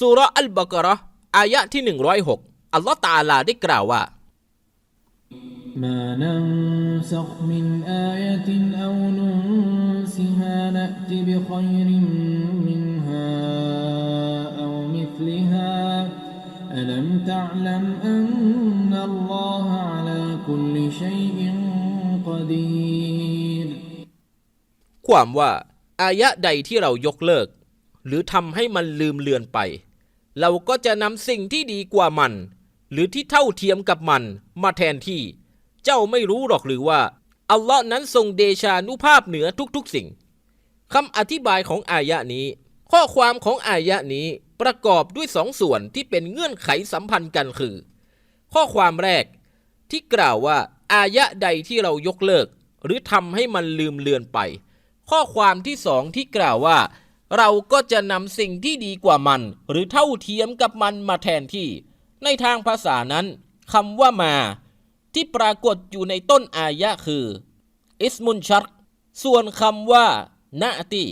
สุราะห์อัลบากะเราะห์อายะที่ 106 อัลลอฮ์ตะอาลาได้กล่าวว่า ما ننسخ من آية أو ننسها نأت بخير منها أو مثلها ألم تعلم أن الله على كل شيء قدير ความว่าอายะใดที่เรายกเลิก หรือทำให้มันลืมเลือนไป เราก็จะนำสิ่งที่ดีกว่ามัน หรือที่เท่าเทียมกับมันมาแทนที่ เจ้าไม่รู้หรอกหรือว่า อัลลอฮ์นั้นทรงเดชานุภาพเหนือทุกๆสิ่งคำอธิบายของอายะนี้ ข้อความของอายะนี้ประกอบด้วยสองส่วนที่เป็นเงื่อนไขสัมพันธ์กันคือ ข้อความแรกที่กล่าวว่า อายะใดที่เรายกเลิก หรือทำให้มันลืมเลือนไป ข้อความที่สองที่กล่าวว่า เราก็จะนำสิ่งที่ดีกว่ามัน หรือเท่าเทียมกับมันมาแทนที่ ในทางภาษานั้นคำว่ามา ที่ปรากฏอยู่ในต้นอายะคือ อิสมุนชัรส่วนคำว่านาตี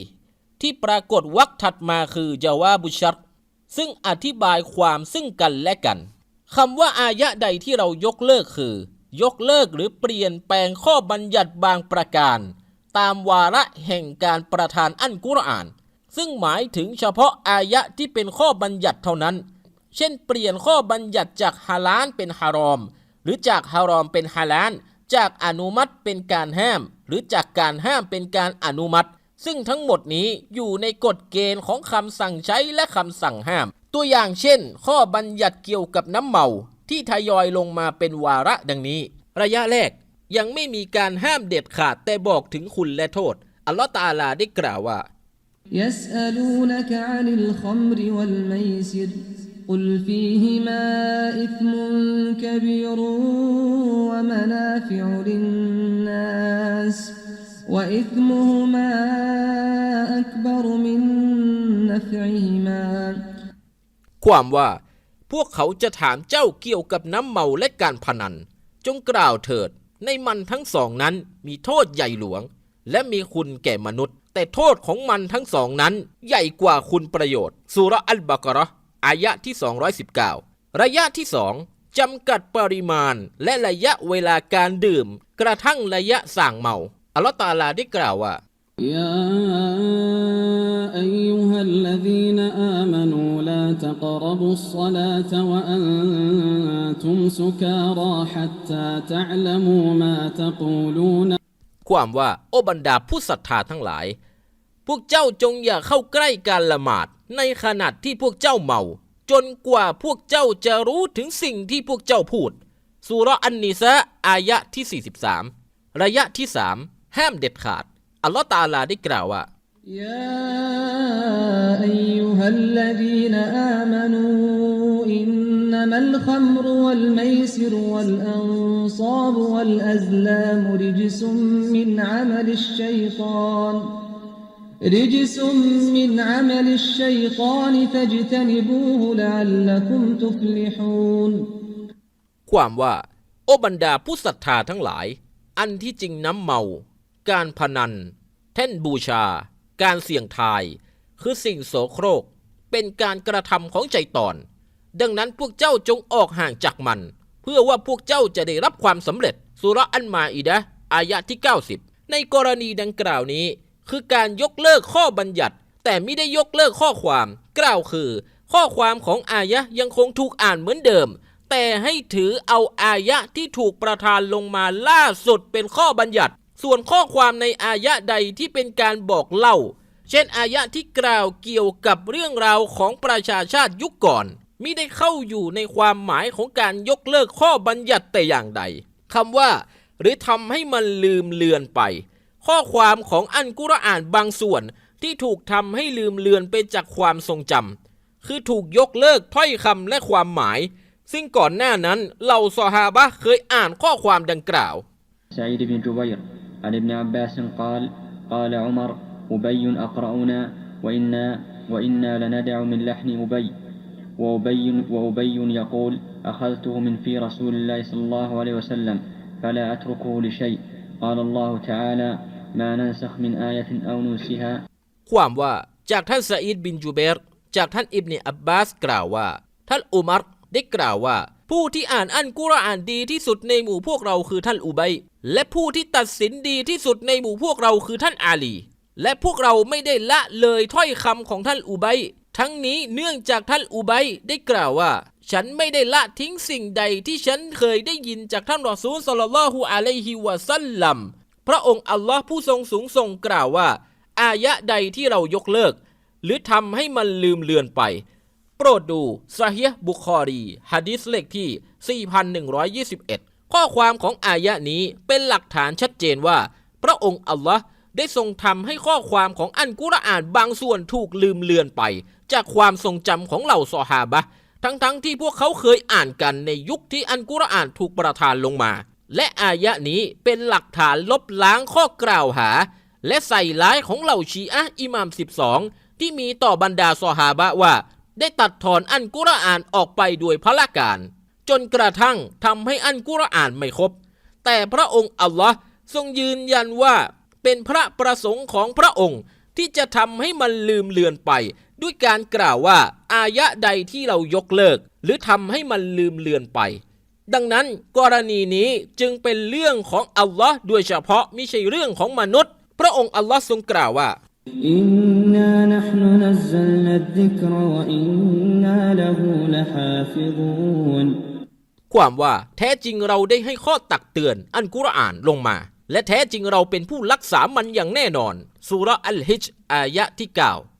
ที่ปรากฏวรรคถัดมาคือจาวาบุชัรซึ่งอธิบายความซึ่งกันและกันคำว่าอายะใดที่เรายกเลิกคือ ยกเลิกหรือเปลี่ยนแปลงข้อบัญญัติบางประการ ตามวาระแห่งการประทานอันกุรอาน ซึ่งหมายถึงเฉพาะอายะที่เป็นข้อบัญญัติเท่านั้น เช่นเปลี่ยนข้อบัญญัติจากฮาลาลเป็นฮารอม หรือจากฮารอมเป็นฮาลาลจากอนุมัติเป็นการห้าม หรือจากการห้ามเป็นการอนุมัติ ซึ่งทั้งหมดนี้อยู่ในกฎเกณฑ์ของคำสั่งใช้และคำสั่งห้าม ตัวอย่างเช่น ข้อบัญญัติเกี่ยวกับน้ำเมา ที่ทยอยลงมาเป็นวาระดังนี้ ระยะแรกยังไม่มีการห้ามเด็ดขาดแต่บอกถึงคุณและโทษ อัลลอฮ์ตอาลาได้กล่าวว่า يسألونك عن الخمر والميسر قل فيهما إثم كبير ومنافع للناس وإثمهما أكبر من نفعهما ความว่าพวกเขาจะถามเจ้าเกี่ยวกับน้ำเมาและการพนัน จงกล่าวเถิด ในมันทั้งสองนั้นมีโทษใหญ่หลวง และมีคุณแก่มนุษย์ แต่โทษของมันทั้งสองนั้น ใหญ่กว่าคุณประโยชน์สุรอัลบากรออายะที่ 219 ระยะที่ 2จำกัดปริมาณ และระยะเวลาการดื่ม กระทั่งระยะสั่งเมา อัลตาลาได้กล่าวว่ายาอายุฮัลลดีนอามานูลาตกรบุศลาตวะอันตุมสุการาฮัตตาตะลมูมาตความว่า โอบรรดาผู้ศรัทธาทั้งหลาย พวกเจ้าจงอย่าเข้าใกล้การละหมาด ในขณะที่พวกเจ้าเมา จนกว่าพวกเจ้าจะรู้ถึงสิ่งที่พวกเจ้าพูดสุราะห์อันนิสะอายะที่ 43 ระยะที่ 3 ห้ามเด็ดขาด อัลลอฮ์ตะอาลาได้กล่าวว่า يا أيها الذين آمنوا إنما الخمر والميسر والأنصاب والأزلام رجس من عمل الشيطان رجس من عمل الشيطان فاجتنبوه لعلكم تفلحون ความว่า โอบรรดาผู้ศรัทธาทั้งหลาย อันที่จริงน้ำเมา การพนัน แท่นบูชา การเสี่ยงทาย คือสิ่งโสโครก เป็นการกระทำของใจตอน ดังนั้นพวกเจ้าจงออกห่างจากมัน เพื่อว่าพวกเจ้าจะได้รับความสำเร็จสุราะห์อันมาอิดะห์อายะที่ 90 ในกรณีดังกล่าวนี้ คือการยกเลิกข้อบัญญัติ แต่ไม่ได้ยกเลิกข้อความ กล่าวคือ ข้อความของอายะยังคงถูกอ่านเหมือนเดิม แต่ให้ถือเอาอายะที่ถูกประทานลงมาล่าสุดเป็นข้อบัญญัติ ส่วนข้อความในอายะใดที่เป็นการบอกเล่า เช่นอายะที่กล่าวเกี่ยวกับเรื่องราวของประชาชาติยุคก่อนมิได้เข้าอยู่ในความหมายของการยกเลิกข้อบัญญัติแต่อย่างใดคำว่า หรือทำให้มันลืมเลือนไป ข้อความของอันกุรอานบางส่วนที่ถูกทำให้ลืมเลือนไปจากความทรงจำคือถูกยกเลิกถ้อยคำและความหมาย ซึ่งก่อนหน้านั้นเหล่าซอฮาบะห์เคยอ่านข้อความดังกล่าว سعيد بن جبير عن ابن عباس قال قال عمر أبي أقرأنا وإنا وإنا لندع من لحن أبي وأبي وأبي يقول أخذته من في رسول الله صلى الله عليه وسلم فلا أتركه لشيء قال الله تعالى ما ننسخ من آية أو ننسها ความว่าจากท่านซาอิดบินจูเบร จากท่านอิบเนอับบาสกล่าวว่า ท่านอุมัรได้กล่าวว่า ผู้ที่อ่านอันกุรอานดีที่สุดในหมู่พวกเราคือท่านอุบัย และผู้ที่ตัดสินดีที่สุดในหมู่พวกเราคือท่านอาลี และพวกเราไม่ได้ละเลยถ้อยคำของท่านอุบัย ทั้งนี้เนื่องจากท่านอุบัยได้กล่าวว่า ฉันไม่ได้ละทิ้งสิ่งใดที่ฉันเคยได้ยินจากท่านรอซูลสัลลัลลอฮุอะลัยฮิวะซัลลัม พระองค์อัลลอฮ์ผู้ทรงสูงส่งกล่าวว่า อายะใดที่เรายกเลิก หรือทำให้มันลืมเลือนไป โปรดดูซาฮีฮ์บุคอรีฮะดิษเลขที่ 4121 ข้อความของอายะนี้เป็นหลักฐานชัดเจนว่า พระองค์อัลลอฮ์ได้ทรงทำให้ข้อความของอันกุรอานบางส่วนถูกลืมเลือนไป จากความทรงจำของเหล่าซอฮาบะทั้งๆทที่พวกเขาเคยอ่านกันในยุคที่อันกุรอานถูกประทานลงมา และอายะนี้เป็นหลักฐานลบล้างข้อกล่าวหา และใส่ร้ายของเหล่าชีอะอิหมาม 12 ที่มีต่อบรรดาซอฮาบะว่า ได้ตัดถอนอันกุรอานออกไปโดยพละการ จนกระทั่งทำให้อันกุรอานไม่ครบ แต่พระองค์อัลลอฮ์ทรงยืนยันว่าเป็นพระประสงค์ของพระองค์ที่จะทำให้มันลืมเลือนไป ด้วยการกล่าวว่า อายะใดที่เรายกเลิก หรือทำให้มันลืมเลือนไป ดังนั้นกรณีนี้จึงเป็นเรื่องของอัลลอฮ์โดยเฉพาะมิใช่เรื่องของมนุษย์ พระองค์อัลลอฮ์ทรงกล่าวว่าอินนานะห์นุนัซซัลนัดดิกรวะอินนาละฮูลฮาฟิซูนความว่าแท้จริงเราได้ให้ข้อตักเตือนอันกุรอานลงมา และแท้จริงเราเป็นผู้รักษามันอย่างแน่นอนสุรอัลฮิจอายะที่9